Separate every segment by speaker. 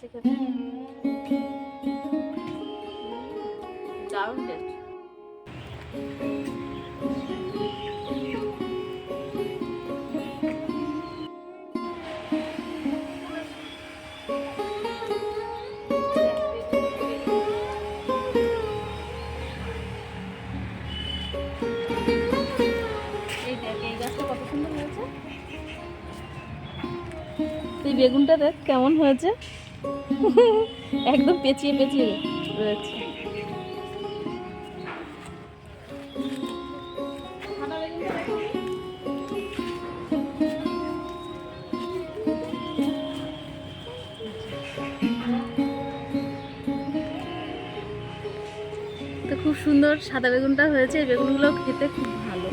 Speaker 1: হয়েছে খেতে দারুণ টেস্ট দেখ এই গাছটা কত সুন্দর হয়েছে। এই বেগুনটা দেখ কেমন হয়েছে। একদম পেঁচিয়ে পেঁচিয়ে রয়েছে? তো খুব সুন্দর সাদা বেগুনটা হয়েছে, এই বেগুনগুলো খেতে খুব ভালো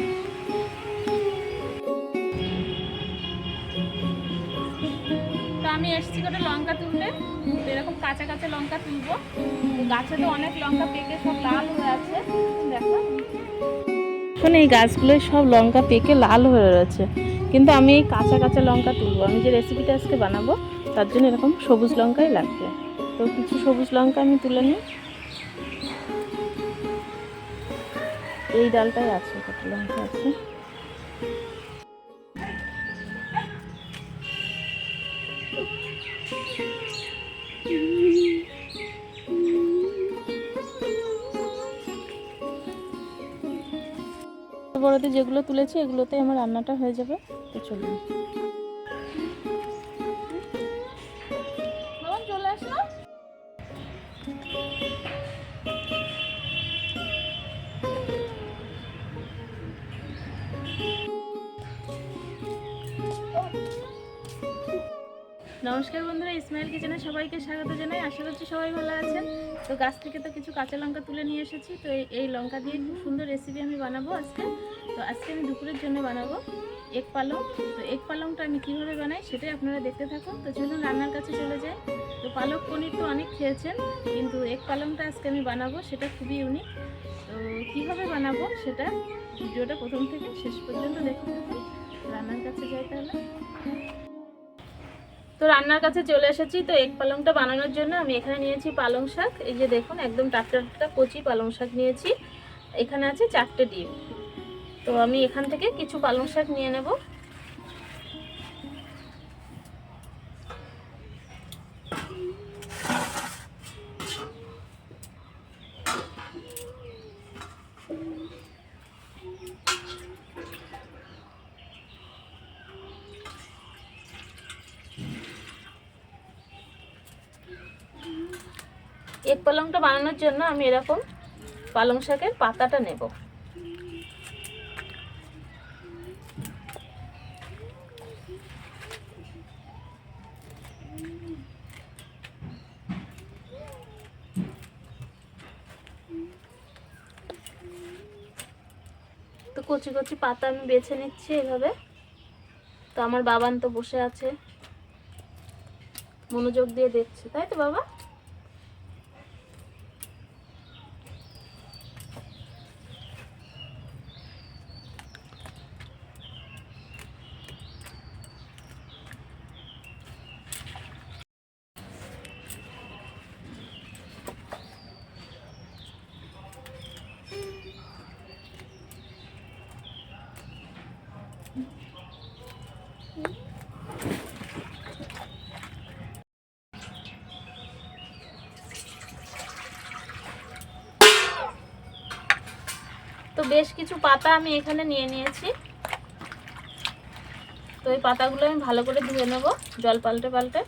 Speaker 1: এসেছি করে লঙ্কা তুলতে। এরকম কাঁচা কাঁচা লঙ্কা তুলবো। গাছে তো অনেক লঙ্কা পেকে, সব লাল হয়ে আছে। দেখো। এখন এই গাছগুলোয় সব লঙ্কা পেকে লাল হয়ে রয়েছে। কিন্তু আমি এই কাঁচা কাঁচা লঙ্কা তুলবো। আমি যে রেসিপিটা আজকে বানাবো, তার জন্য এরকম সবুজ লঙ্কাই লাগবে। তো কিছু সবুজ লঙ্কা আমি তুলে নিই। এই ডালটাই আছে কত লঙ্কা আছে? বড়তে যেগুলো তুলেছি এগুলোতে আমার রান্নাটা হয়ে যাবে। তো চলুন। বন্ধুরা ইসমাইল কিচেনে সবাইকে স্বাগত জানাই। আশা করছি সবাই ভালো আছেন। তো গাছ থেকে তো কিছু কাঁচা লঙ্কা তুলে নিয়ে এসেছি। তো এই- লঙ্কা দিয়ে খুব সুন্দর রেসিপি আমি বানাবো আজকে। তো আজকে আমি দুপুরের জন্য বানাবো এক পালং। তো এক পালংটা আমি কীভাবে বানাই সেটাই আপনারা দেখতে থাকুন। তো চলুন রান্নার কাছে চলে যাই। তো পালক পনির তো অনেক খেয়েছেন, কিন্তু এক পালংটা আজকে আমি বানাবো, সেটা খুবই ইউনিক তো কীভাবে বানাবো সেটা ভিডিওটা প্রথম থেকে শেষ পর্যন্ত দেখতে থাকুন রান্নার কাছে যাই তাহলে। তো রান্নার কাছে চলে এসেছি। তো এক পালংটা বানানোর জন্য আমি এখানে নিয়েছি পালং শাক। এই যে দেখুন, একদম টাটকা টাটকা কচি পালং শাক নিয়েছি। এখানে আছে চারটে ডিম। তো আমি এখান থেকে কিছু পালং শাক নিয়ে নেব এক পালংটা বানানোর জন্য আমি এরকম পালং শাকের পাতাটা নেব। তো কচি কচি পাতা আমি বেছে নিচ্ছি এভাবে। তো আমার বাবান তো বসে আছে। মনোযোগ দিয়ে দেখছে, তাই তো বাবা? বেশ কিছু পাতা আমি এখানে নিয়ে নিয়েছি। তো এই পাতাগুলো আমি ভালো করে ধুয়ে নেব, জল পাল্টে পাল্টে।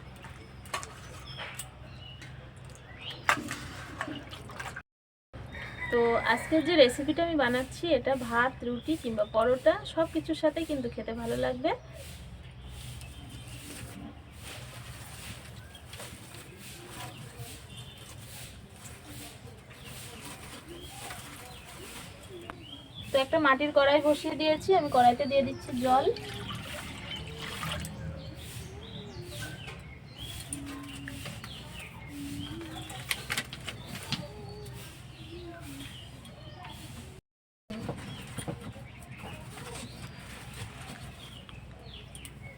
Speaker 1: তো আজকের যে রেসিপিটা আমি বানাচ্ছি, এটা ভাত, রুটি কিংবা পরোটা সব কিছুর সাথে কিন্তু খেতে ভালো লাগবে। একটা মাটির কড়াই বসিয়ে দিয়েছি, আমি কড়াইতে দিয়ে দিচ্ছি জল।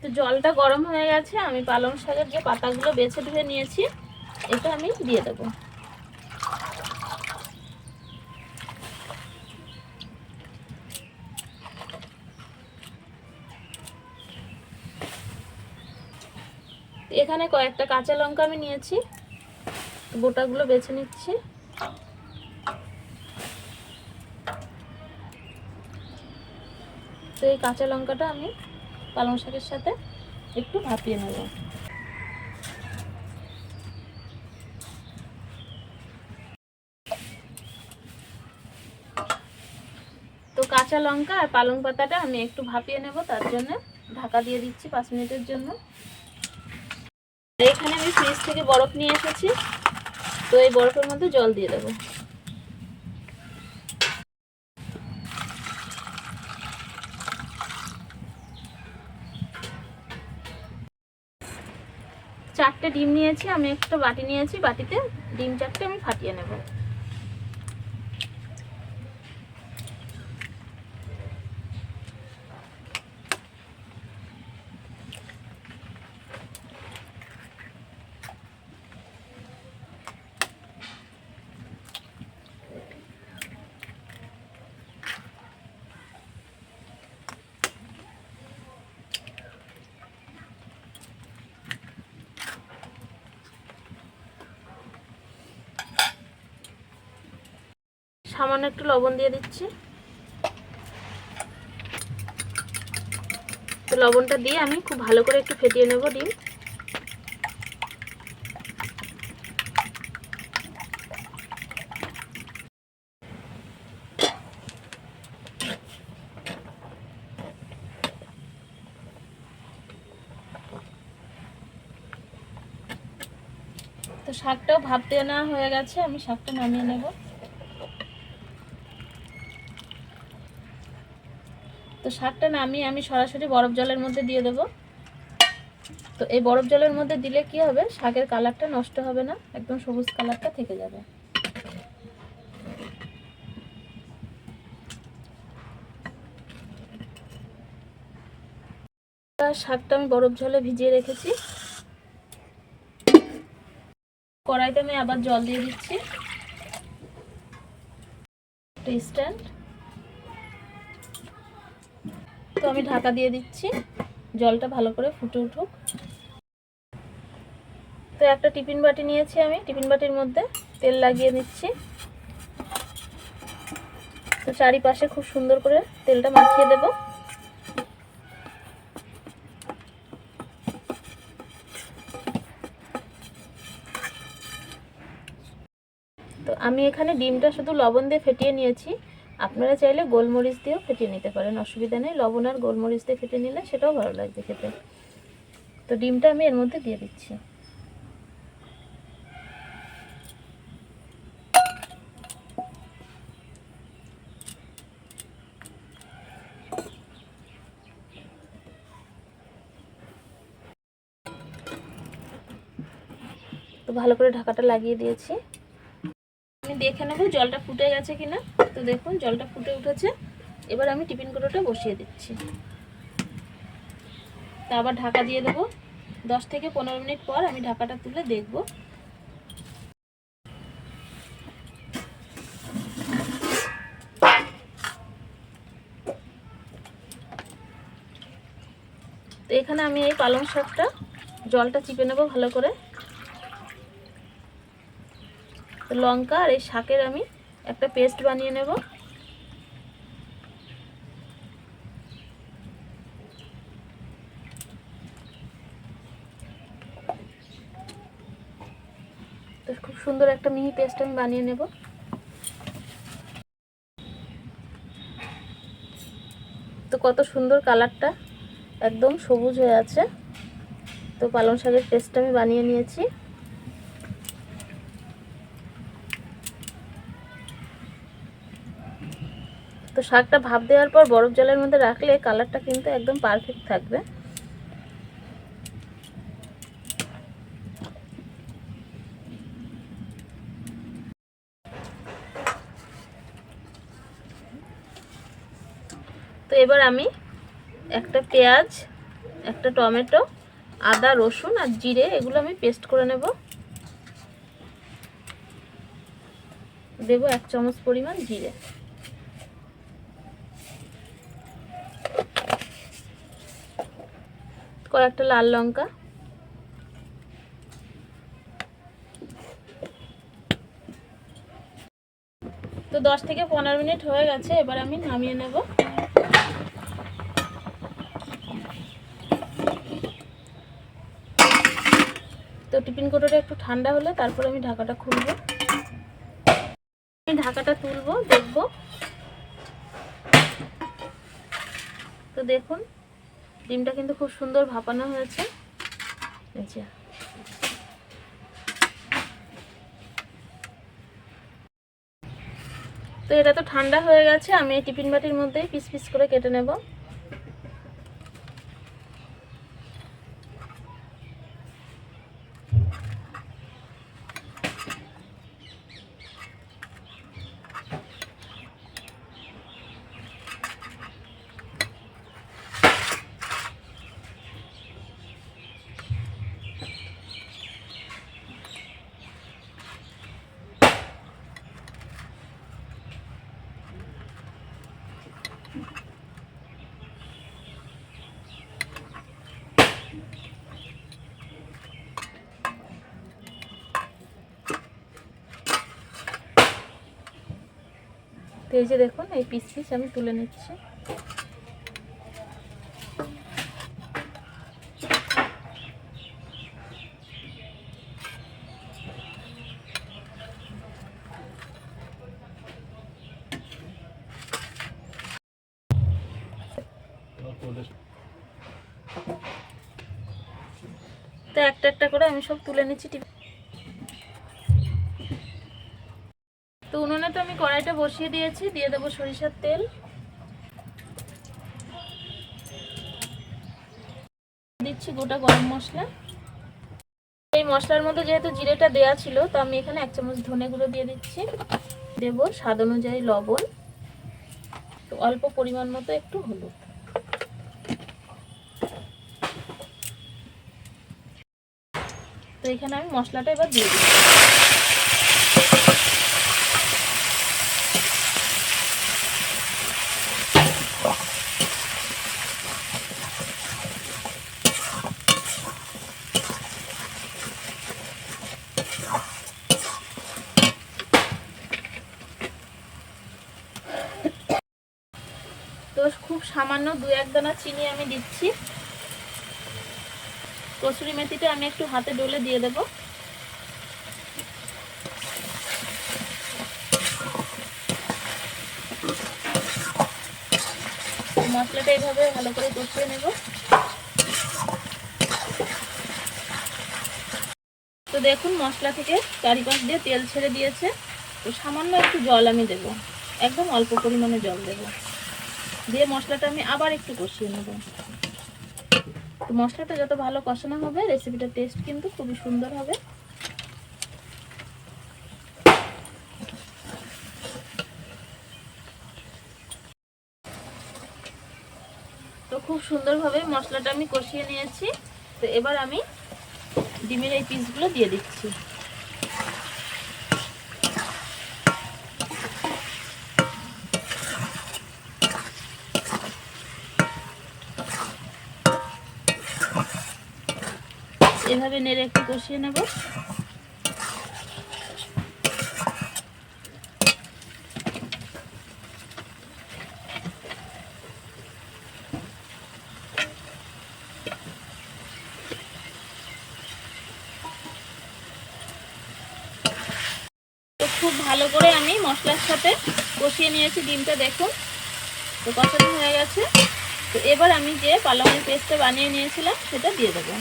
Speaker 1: তো জলটা গরম হয়ে গেছে, আমি পালং শাকের যে পাতাগুলো বেছে ধুয়ে নিয়েছি, এটা আমি দিয়ে দেবো। এখানে কয়েকটা কাঁচা লঙ্কা আমি নিয়েছি। গোটাগুলো বেছে নিচ্ছি। তো এই কাঁচা লঙ্কাটা আমি পালং শাকের সাথে একটু ভাপিয়ে নেব। তো কাঁচা লঙ্কা আর পালং পাতাটা আমি একটু ভাপিয়ে নেব, তার জন্য ঢাকা দিয়ে দিচ্ছি পাঁচ মিনিটের জন্য। এখানে আমি ফ্রিজ থেকে বরফ নিয়ে এসেছি। তো এই বরফের মধ্যে জল দিয়ে দেবো। চারটে ডিম নিয়েছি, আমি একটা বাটি নিয়েছি, বাটিতে ডিম চারটে আমি ফাটিয়ে নেব। সামান্য একটু লবণ দিয়ে দিচ্ছি। তো লবণটা দিয়ে আমি খুব ভালো করে একটু ফেটিয়ে নেব ডিম। তো শাকটাও ভাবতে নেওয়া হয়ে গেছে, আমি শাকটা নামিয়ে নেব। তো শাকটা নামিয়ে আমি সরাসরি বরফ জলের মধ্যে দিয়ে দেব। তো এই বরফ জলের মধ্যে দিলে কি হবে? শাকের কালারটা নষ্ট হবে না, একদম সবুজ কালারটা থেকে যাবে। শাকটা আমি বরফ জলে ভিজিয়ে রেখেছি। কড়াইতে আমি আবার জল দিয়ে দিচ্ছি। স্ট্যান্ড। তো আমি ঢাকা দিয়ে দিচ্ছি। জলটা ভালো করে ফুটে উঠুক। তো একটা টিফিন বাটি নিয়েছি আমি। টিফিন বাটির মধ্যে তেল লাগিয়ে দিচ্ছি। তো চারিপাশে খুব সুন্দর করে তেলটা মাখিয়ে দেব। তো আমি এখানে ডিমটা শুধু লবণ দিয়ে ফেটিয়ে নিয়েছি। আপনারা চাইলে গোলমরিচ দিয়েও ফেটে নিতে পারেন, অসুবিধা নেই। লবণ আর গোলমরিচ দিয়ে ফেটে নিলে সেটাও ভালো লাগবে খেতে। তো ডিমটা আমি এর মধ্যে দিয়ে দিচ্ছি। তো ভালো করে ঢাকাটা লাগিয়ে দিয়েছি। দেখে নেব জলটা ফুটে গেছে কিনা। তো দেখুন, জলটা ফুটে উঠেছে। এবার আমি টিফিন কৌটোটা বসিয়ে দিচ্ছি। তা আবার ঢাকা দিয়ে দেবো। দশ থেকে পনেরো মিনিট পর আমি ঢাকাটা তুলে দেখব। তো এখানে আমি এই পালং শাকটা জলটা চিপে নেব ভালো করে। তো লঙ্কা আর এই শাকের আমি একটা পেস্ট বানিয়ে নেব। তো খুব সুন্দর একটা মিহি পেস্ট আমি বানিয়ে নেব। তো কত সুন্দর কালারটা একদম সবুজ হয়ে আছে। তো পালং শাকের পেস্টটা আমি বানিয়ে নিয়েছি তো শাকটা ভাপ দেওয়ার পর বরফ জলের মধ্যে রাখলে কালারটা কিন্তু একদম পারফেক্ট থাকবে। তো এবার আমি একটা পেঁয়াজ, একটা টমেটো, আদা, রসুন আর জিরে এগুলো আমি পেস্ট করে নেব। দেবো এক চামচ পরিমাণ জিরে। কয়েকটা লাল লঙ্কা। তো দশ থেকে পনেরো মিনিট হয়ে গেছে, এবার আমি নামিয়ে নেব। তো টিফিন কোটোটা একটু ঠান্ডা হলে তারপর আমি ঢাকাটা খুলব। আমি ঢাকাটা তুলবো, দেখব। তো দেখুন ডিমটা কিন্তু খুব সুন্দর ভাপানো হয়েছে। তো এটা তো ঠান্ডা হয়ে গেছে, আমি এই টিফিন বাটির মধ্যেই পিস পিস করে কেটে নেব। তো এই যে দেখুন, এই পিস পিস আমি তুলে নিচ্ছি। তো একটা একটা করে আমি সব তুলে নিচ্ছি। উনুনে তো আমি কড়াইটা বসিয়ে দিয়েছি, দিয়ে দেবো সরিষার তেল। দিচ্ছি গোটা গরম মশলা। এই মশলার মধ্যে যেহেতু জিরেটা দেয়া ছিল, তো আমি এখানে এক চামচ ধনে গুঁড়ো দিয়ে দিচ্ছি। দেব স্বাদ অনুযায়ী লবণ। তো অল্প পরিমাণ মতো একটু হলুদ। তো এখানে আমি মশলাটা এবার দিয়ে দিচ্ছি তো খুব সামান্য দু এক দানা চিনি আমি দিচ্ছি। কসুরি মেথিটা আমি একটু হাতে ডলে দিয়ে দেব। মশলাটা এইভাবে ভালো করে কষিয়ে নেব। তো দেখুন, মশলা থেকে চারিপাশ দিয়ে তেল ছেড়ে দিয়েছে। তো সামান্য একটু জল আমি দেব। একদম অল্প পরিমাণে জল দেব। দিয়ে মশলাটা আমি আবার একটু কষিয়ে নেব। তো মশলাটা যত ভালো কষানো হবে রেসিপিটার টেস্ট কিন্তু খুবই সুন্দর হবে। তো খুব সুন্দরভাবে মশলাটা আমি কষিয়ে নিয়েছি। তো এবার আমি ডিমের এই পিসগুলো দিয়ে দিচ্ছি। এভাবে নেড়ে একটু কষিয়ে নেব। খুব ভালো করে আমি মশলার সাথে কষিয়ে নিয়েছি ডিমটা, দেখুন। তো কষানো হয়ে গেছে। তো এবার আমি যে পালংয়ের পেস্টটা বানিয়ে নিয়েছিলাম, সেটা দিয়ে দেবো।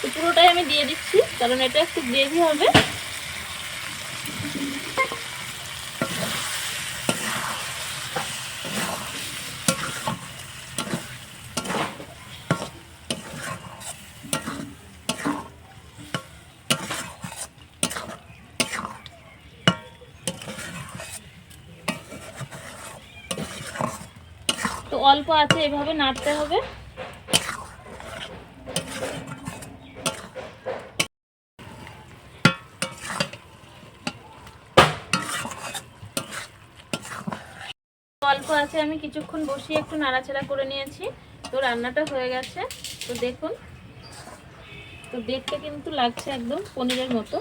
Speaker 1: তো পুরোটাই আমি দিয়ে দিচ্ছি, কারণ এটা একটু গ্রেভি হবে। তো অল্প আছে, এভাবে নাড়তে হবে অল্প আছে, আমি কিছুক্ষণ বসিয়ে একটু নাড়াচাড়া করে নিয়েছি। তো রান্নাটা হয়ে গেছে। তো দেখুন, তো দেখতে কিন্তু লাগছে একদম পনিরের মতো।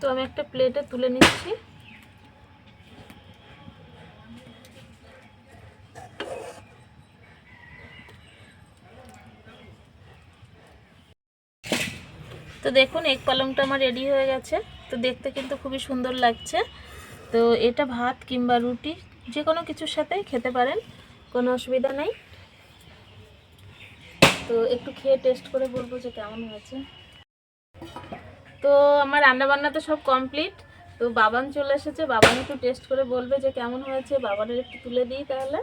Speaker 1: তো আমি একটা প্লেটে তুলে নিচ্ছি। তো দেখুন এক পালংটা আমার রেডি হয়ে গেছে। তো দেখতে কিন্তু খুবই সুন্দর লাগছে। তো এটা ভাত কিংবা রুটি, যে কোনো কিছুর সাথেই খেতে পারেন, কোনো অসুবিধা নেই। তো একটু খেয়ে টেস্ট করে বলব যে কেমন হয়েছে। তো আমার রান্না বান্না তো সব কমপ্লিট তো বাবান চলে এসেছে, বাবান একটু টেস্ট করে বলবে যে কেমন হয়েছে, বাবানের একটু তুলে দিই তাহলে।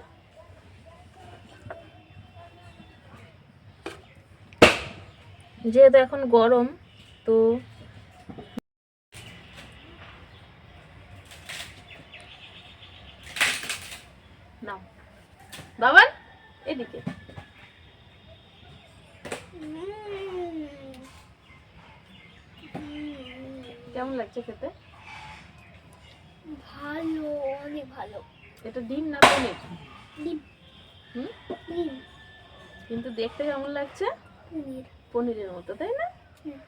Speaker 1: যেহেতু এখন গরম তো নাও। বাবান এদিকে। কেমন লাগছে খেতে?
Speaker 2: ভালো অনেক ভালো।
Speaker 1: এটা ডিম না পনির?
Speaker 2: ডিম।
Speaker 1: হুম?
Speaker 2: ডিম।
Speaker 1: কিন্তু দেখতে কেমন লাগছে?
Speaker 2: পনির।
Speaker 1: পনিরের মতো তাই না
Speaker 2: হুম।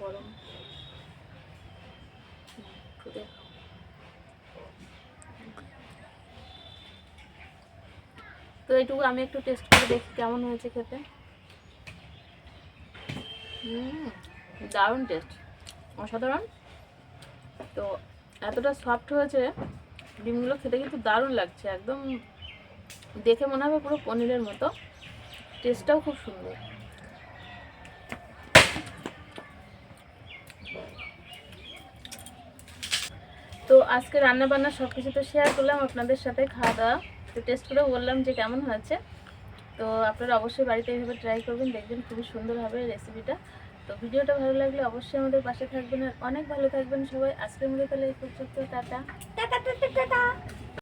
Speaker 1: গরম। তো এইটুকু আমি একটু টেস্ট করে দেখি কেমন হয়েছে খেতে। দারুণ টেস্ট অসাধারণ। তো এতটা সফট হয়েছে, ডিমগুলো খেতে কিন্তু দারুণ লাগছে, একদম দেখে মনে হবে পুরো পনিরের মতো। টেস্টটাও খুব সুন্দর। তো আজকে রান্না বান্না সব কিছু তো শেয়ার করলাম আপনাদের সাথে খাওয়া দাওয়া তো টেস্ট করে বললাম যে কেমন হয়েছে। তো আপনারা অবশ্যই বাড়িতে এইভাবে ট্রাই করবেন, দেখবেন খুবই সুন্দর হবে রেসিপিটা তো ভিডিওটা ভালো লাগলে অবশ্যই আমাদের পাশে থাকবেন। আর অনেক ভালো থাকবেন সবাই। আজকের মধ্যে তাহলে এই পর্যন্ত, টাটা।
Speaker 2: Tata tata tata.